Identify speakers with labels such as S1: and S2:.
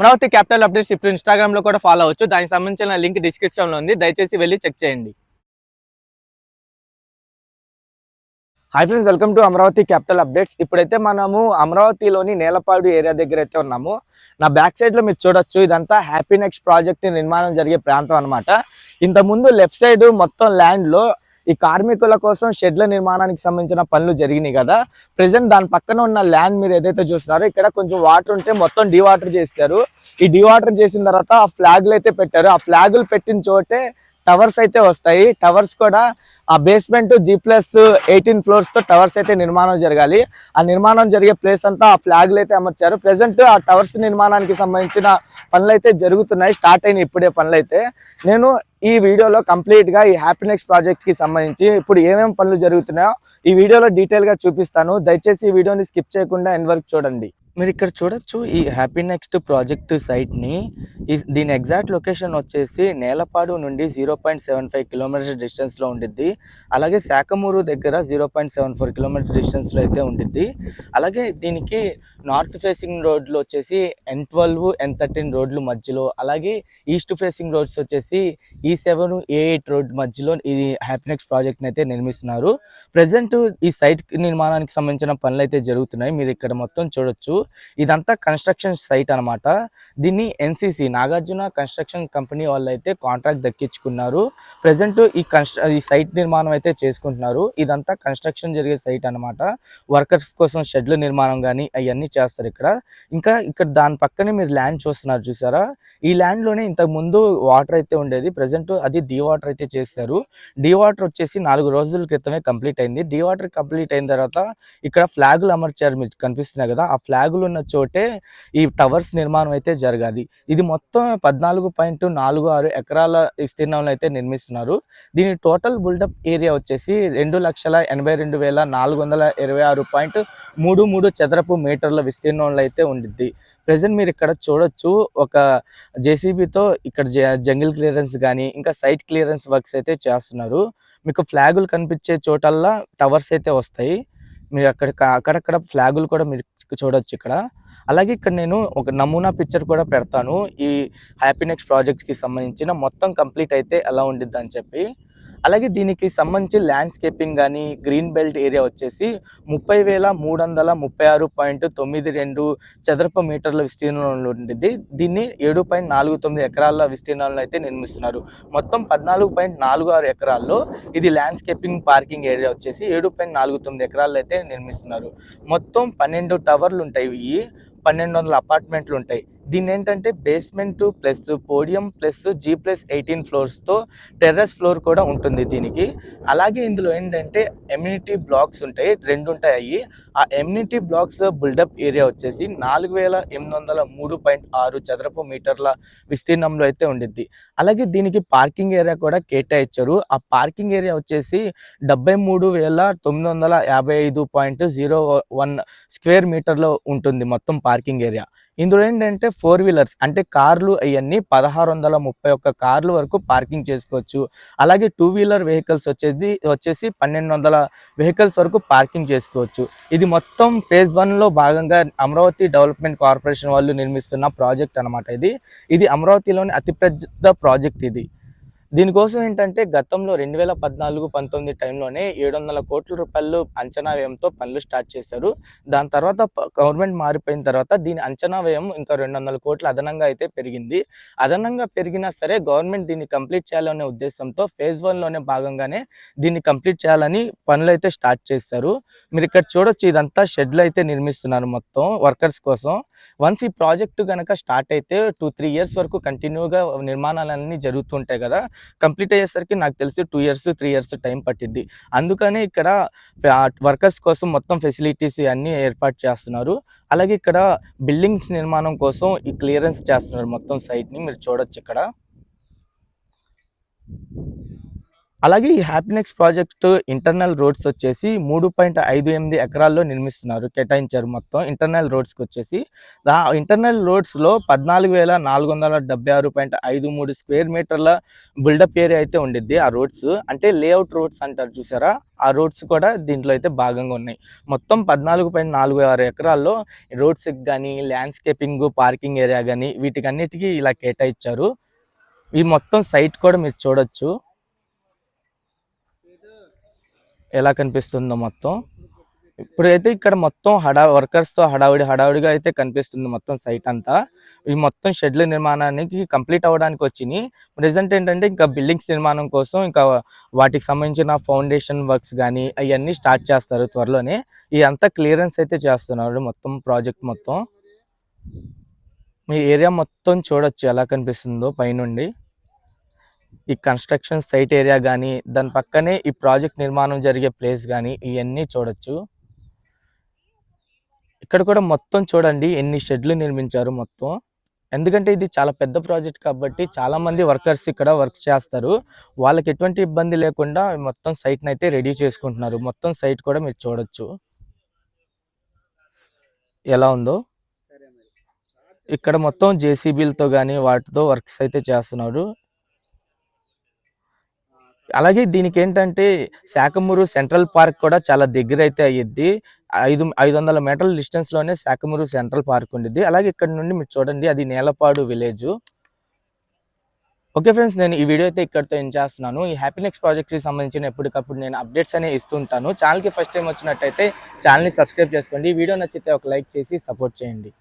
S1: Amaravati capital updates ఇప్పుడు ఇన్స్టాగ్రామ్లో కూడా ఫాలో అవ్వచ్చు. దానికి సంబంధించిన లింక్ డిస్క్రిప్షన్లో ఉంది. దయచేసి వెళ్ళి చెక్ చేయండి. Hi friends welcome to Amaravati capital updates. ఇప్పుడైతే మనము అమరావతిలోని నేలపాడు ఏరియా దగ్గర అయితే ఉన్నాము. నా బ్యాక్ సైడ్లో మీరు చూడొచ్చు ఇదంతా హ్యాపీ నెక్స్ట్ ప్రాజెక్ట్ నిర్మాణం జరిగే ప్రాంతం అనమాట ఇంతకుముందు లెఫ్ట్ సైడ్ మొత్తం ల్యాండ్లో ఈ కార్మికుల కోసం షెడ్ల నిర్మాణానికి సంబంధించిన పనులు జరిగినాయి కదా. ప్రెసెంట్ దాని పక్కన ఉన్న ల్యాండ్ మీరు ఏదైతే చూస్తున్నారో ఇక్కడ కొంచెం వాటర్ ఉంటే మొత్తం డివాటర్ చేస్తారు. ఈ డివాటర్ చేసిన తర్వాత ఆ ఫ్లాగ్లు అయితే పెట్టారు. ఆ ఫ్లాగులు పెట్టిన చోటే టవర్స్ అయితే వస్తాయి. టవర్స్ కూడా ఆ బేస్మెంట్ జీ ప్లస్ ఎయిటీన్ ఫ్లోర్స్తో టవర్స్ అయితే నిర్మాణం జరగాలి. ఆ నిర్మాణం జరిగే ప్లేస్ అంతా ఆ ఫ్లాగ్లు అయితే అమర్చారు. ప్రెసెంట్ ఆ టవర్స్ నిర్మాణానికి సంబంధించిన పనులు అయితే జరుగుతున్నాయి. స్టార్ట్ అయిన ఇప్పుడే పనులు అయితే నేను ఈ వీడియోలో కంప్లీట్గా ఈ హ్యాపీనెక్స్ ప్రాజెక్ట్కి సంబంధించి ఇప్పుడు ఏమేమి పనులు జరుగుతున్నాయో ఈ వీడియోలో డీటెయిల్గా చూపిస్తాను. దయచేసి ఈ వీడియోని స్కిప్ చేయకుండా ఎన్వర్క్ వరకు చూడండి. మీరు ఇక్కడ చూడొచ్చు ఈ హ్యాపీ నెక్స్ట్ ప్రాజెక్ట్ సైట్ని. ఈ- దీని ఎగ్జాక్ట్ లొకేషన్ వచ్చేసి నేలపాడు నుండి zero point seven five kilometres డిస్టెన్స్లో ఉండిద్ది. అలాగే శాఖమూరు దగ్గర zero point seven four kilometre డిస్టెన్స్లో అయితే ఉండిద్ది. అలాగే దీనికి నార్త్ ఫేసింగ్ రోడ్లు వచ్చేసి ఎన్ ట్వెల్వ్ ఎన్ థర్టీన్ రోడ్లు మధ్యలో. అలాగే ఈస్ట్ ఫేసింగ్ రోడ్స్ వచ్చేసి ఈ సెవెన్ ఏ ఎయిట్ రోడ్ మధ్యలో ఈ హ్యాపీనెక్స్ ప్రాజెక్ట్ అయితే నిర్మిస్తున్నారు. ప్రజెంట్ ఈ సైట్ నిర్మాణానికి సంబంధించిన పనులు అయితే జరుగుతున్నాయి. మీరు ఇక్కడ మొత్తం చూడొచ్చు. ఇదంతా కన్స్ట్రక్షన్ సైట్ అన్నమాట. దీన్ని ఎన్సిసి నాగార్జున కన్స్ట్రక్షన్ కంపెనీ వాళ్ళు అయితే కాంట్రాక్ట్ దక్కించుకున్నారు. ప్రజెంట్ ఈ కన్స్ట్ర ఈ సైట్ నిర్మాణం అయితే చేసుకుంటున్నారు. ఇదంతా కన్స్ట్రక్షన్ జరిగే సైట్ అన్నమాట. వర్కర్స్ కోసం షెడ్ల నిర్మాణం కానీ అవన్నీ చేస్తారు ఇక్కడ. ఇంకా ఇక్కడ దాని పక్కనే మీరు ల్యాండ్ చూస్తున్నారు చూసారా? ఈ ల్యాండ్లోనే ఇంతకు ముందు వాటర్ అయితే ఉండేది ప్రజెంట్ అది డీ వాటర్ అయితే చేశారు. డీ వాటర్ వచ్చేసి నాలుగు రోజుల క్రితమే కంప్లీట్ అయింది. డీ వాటర్ కంప్లీట్ అయిన తర్వాత ఇక్కడ ఫ్లాగులు అమర్చారు మీకు కనిపిస్తున్నాయి కదా? ఆ ఫ్లాగులు ఉన్న చోటే ఈ టవర్స్ నిర్మాణం అయితే జరగాలి. ఇది మొత్తం పద్నాలుగు పాయింట్ నాలుగు ఆరు ఎకరాల విస్తీర్ణంలో అయితే నిర్మిస్తున్నారు. దీని టోటల్ బిల్డప్ ఏరియా వచ్చేసి రెండు లక్షల ఎనభై రెండు వేల నాలుగు వందల ఇరవై ఆరు పాయింట్ మూడు మూడు చదరపు మీటర్ల విస్తీర్ణంలో అయితే ఉండిద్ది. ప్రజెంట్ మీరు ఇక్కడ చూడొచ్చు ఒక జేసీబీతో ఇక్కడ జ- జంగిల్ క్లియరెన్స్ కానీ ఇంకా సైట్ క్లియరెన్స్ వర్క్స్ అయితే చేస్తున్నారు. మీకు ఫ్లాగులు కనిపించే చోటల్లా టవర్స్ అయితే వస్తాయి. మీరు అక్కడ అక్కడక్కడ ఫ్లాగులు కూడా మీరు చూడొచ్చు ఇక్కడ. అలాగే ఇక్కడ నేను ఒక నమూనా పిక్చర్ కూడా పెడతాను. ఈ హ్యాపీనెక్స్ ప్రాజెక్ట్కి సంబంధించిన మొత్తం కంప్లీట్ అయితే ఎలా ఉండిద్ది అని చెప్పి. అలాగే దీనికి సంబంధించి ల్యాండ్స్కేపింగ్ కానీ గ్రీన్ బెల్ట్ ఏరియా వచ్చేసి ముప్పై వేల మూడు వందల ముప్పై ఆరు పాయింట్ తొమ్మిది రెండు చదరపు మీటర్ల విస్తీర్ణంలో ఉంటుంది దీన్ని ఏడు పాయింట్ నాలుగు తొమ్మిది ఎకరాల విస్తీర్ణంలో అయితే నిర్మిస్తున్నారు. మొత్తం పద్నాలుగు పాయింట్ నాలుగు ఆరు ఎకరాల్లో ఇది ల్యాండ్స్కేపింగ్ పార్కింగ్ ఏరియా వచ్చేసి ఏడు పాయింట్ నాలుగు తొమ్మిది ఎకరాల్లో అయితే నిర్మిస్తున్నారు. మొత్తం పన్నెండు టవర్లు ఉంటాయి. ఇవి పన్నెండు వందల అపార్ట్మెంట్లు ఉంటాయి. దీన్ని ఏంటంటే basement plus podium plus G plus eighteen ఫ్లోర్స్తో terrace floor కూడా ఉంటుంది దీనికి. అలాగే ఇందులో ఏంటంటే ఎమ్యూనిటీ బ్లాక్స్ ఉంటాయి రెండు ఉంటాయి అవి ఆ ఎమ్యూనిటీ బ్లాక్స్ బిల్డప్ ఏరియా వచ్చేసి నాలుగు వేల ఎనిమిది వందల మూడు పాయింట్ ఆరు చదరపు మీటర్ల విస్తీర్ణంలో అయితే ఉండిద్ది. అలాగే దీనికి పార్కింగ్ ఏరియా కూడా కేటాయించారు. ఆ పార్కింగ్ ఏరియా వచ్చేసి డెబ్బై మూడు వేల తొమ్మిది వందల యాభై ఐదు పాయింట్ జీరో వన్ స్క్వేర్ మీటర్లో ఉంటుంది మొత్తం పార్కింగ్ ఏరియా. ఇందులో ఏంటంటే ఫోర్ వీలర్స్ అంటే కార్లు అవన్నీ పదహారు వందల ముప్పై ఒక్క కార్లు వరకు పార్కింగ్ చేసుకోవచ్చు. అలాగే టూ వీలర్ వెహికల్స్ వచ్చేది వచ్చేసి పన్నెండు వందల వెహికల్స్ వరకు పార్కింగ్ చేసుకోవచ్చు. ఇది మొత్తం ఫేజ్ వన్లో భాగంగా అమరావతి డెవలప్మెంట్ కార్పొరేషన్ వాళ్ళు నిర్మిస్తున్న ప్రాజెక్ట్ అన్నమాట ఇది. ఇది అమరావతిలోని అతిపెద్ద ప్రాజెక్ట్ ఇది. దీనికోసం ఏంటంటే గతంలో రెండు వేల పద్నాలుగు పంతొమ్మిది టైంలోనే ఏడు వందల కోట్ల రూపాయలు అంచనా వ్యయంతో పనులు స్టార్ట్ చేశారు. దాని తర్వాత గవర్నమెంట్ మారిపోయిన తర్వాత దీని అంచనా వ్యయం ఇంకా రెండు వందల కోట్లు అదనంగా అయితే పెరిగింది. అదనంగా పెరిగినా సరే గవర్నమెంట్ దీన్ని కంప్లీట్ చేయాలనే ఉద్దేశంతో ఫేజ్ వన్లోనే భాగంగానే దీన్ని కంప్లీట్ చేయాలని పనులు అయితే స్టార్ట్ చేశారు. మీరు ఇక్కడ చూడొచ్చు ఇదంతా షెడ్లు అయితే నిర్మిస్తున్నారు మొత్తం వర్కర్స్ కోసం. వన్స్ ఈ ప్రాజెక్టు కనుక స్టార్ట్ అయితే టూ త్రీ ఇయర్స్ వరకు కంటిన్యూగా నిర్మాణాలన్నీ జరుగుతుంటాయి కదా కంప్లీట్ అయ్యేసరికి నాకు తెలిసి two years three years time పట్టిద్ది. అందుకనే ఇక్కడ వర్కర్స్ కోసం మొత్తం ఫెసిలిటీస్ అన్నీ ఏర్పాటు చేస్తున్నారు. అలాగే ఇక్కడ బిల్డింగ్స్ నిర్మాణం కోసం ఈ క్లియరెన్స్ చేస్తున్నారు మొత్తం సైట్ని మీరు చూడొచ్చు ఇక్కడ. అలాగే ఈ హ్యాపీనెక్స్ ప్రాజెక్ట్ ఇంటర్నల్ రోడ్స్ వచ్చేసి మూడు పాయింట్ ఐదు ఎనిమిది ఎకరాల్లో నిర్మిస్తున్నారు కేటాయించారు మొత్తం ఇంటర్నల్ రోడ్స్కి వచ్చేసి. ఆ ఇంటర్నల్ రోడ్స్లో పద్నాలుగు వేల నాలుగు వందల డెబ్బై ఆరు పాయింట్ ఐదు మూడు స్క్వేర్ మీటర్ల బిల్డప్ ఏరియా అయితే ఉండిద్ది ఆ రోడ్స్. అంటే లేఅవుట్ రోడ్స్ అంటారు చూసారా? ఆ రోడ్స్ కూడా దీంట్లో అయితే భాగంగా ఉన్నాయి. మొత్తం పద్నాలుగు పాయింట్ నాలుగు ఆరు ఎకరాల్లో రోడ్స్కి కానీ ల్యాండ్స్కేపింగ్ పార్కింగ్ ఏరియా కానీ వీటికన్నిటికీ ఇలా కేటాయించారు. ఈ మొత్తం సైట్ కూడా మీరు చూడొచ్చు. ఎలా కనిపిస్తుందో మొత్తం. ఇప్పుడైతే ఇక్కడ మొత్తం హడా వర్కర్స్తో హడావిడి హడావిడిగా అయితే కనిపిస్తుంది మొత్తం సైట్ అంతా. ఈ మొత్తం షెడ్ల నిర్మాణానికి కంప్లీట్ అవ్వడానికి వచ్చినాయి ప్రజెంట్ ఏంటంటే ఇంకా బిల్డింగ్స్ నిర్మాణం కోసం ఇంకా వాటికి సంబంధించిన ఫౌండేషన్ వర్క్స్ కానీ అవన్నీ స్టార్ట్ చేస్తారు త్వరలోనే. ఈ అంతా క్లియరెన్స్ అయితే చేస్తున్నారు మొత్తం ప్రాజెక్ట్ మొత్తం. మీ ఏరియా మొత్తం చూడొచ్చు ఎలా కనిపిస్తుందో పైనుండి. ఈ కన్స్ట్రక్షన్ సైట్ ఏరియా కానీ దాని పక్కనే ఈ ప్రాజెక్ట్ నిర్మాణం జరిగే ప్లేస్ కానీ ఇవన్నీ చూడొచ్చు. ఇక్కడ కూడా మొత్తం చూడండి ఎన్ని షెడ్లు నిర్మించారు మొత్తం. ఎందుకంటే ఇది చాలా పెద్ద ప్రాజెక్ట్ కాబట్టి చాలా మంది వర్కర్స్ ఇక్కడ వర్క్ చేస్తారు. వాళ్ళకి ఎటువంటి ఇబ్బంది లేకుండా మొత్తం సైట్ని అయితే రెడీ చేసుకుంటున్నారు. మొత్తం సైట్ కూడా మీరు చూడొచ్చు. ఎలా ఉందో? ఇక్కడ మొత్తం జేసీబీలతో కానీ వాటితో వర్క్స్ అయితే చేస్తున్నారు అలాగే దీనికి ఏంటంటే శాఖమూరు సెంట్రల్ పార్క్ కూడా చాలా దగ్గర అయితే అయ్యిద్ది. ఐదు ఐదు వందల మీటర్ల డిస్టెన్స్లోనే శాఖమూరు సెంట్రల్ పార్క్ ఉండిద్ది. అలాగే ఇక్కడ నుండి మీరు చూడండి అది నేలపాడు విలేజ్. ఓకే ఫ్రెండ్స్ నేను ఈ వీడియో అయితే ఇక్కడితో ఏం చేస్తున్నాను. ఈ హ్యాపీనెక్స్ ప్రాజెక్ట్కి సంబంధించిన ఎప్పటికప్పుడు నేను అప్డేట్స్ అనేవి ఇస్తుంటాను ఛానల్కి ఫస్ట్ టైం వచ్చినట్టయితే ఛానల్ని సబ్స్క్రైబ్ చేసుకోండి. వీడియో నచ్చితే ఒక లైక్ చేసి సపోర్ట్ చేయండి.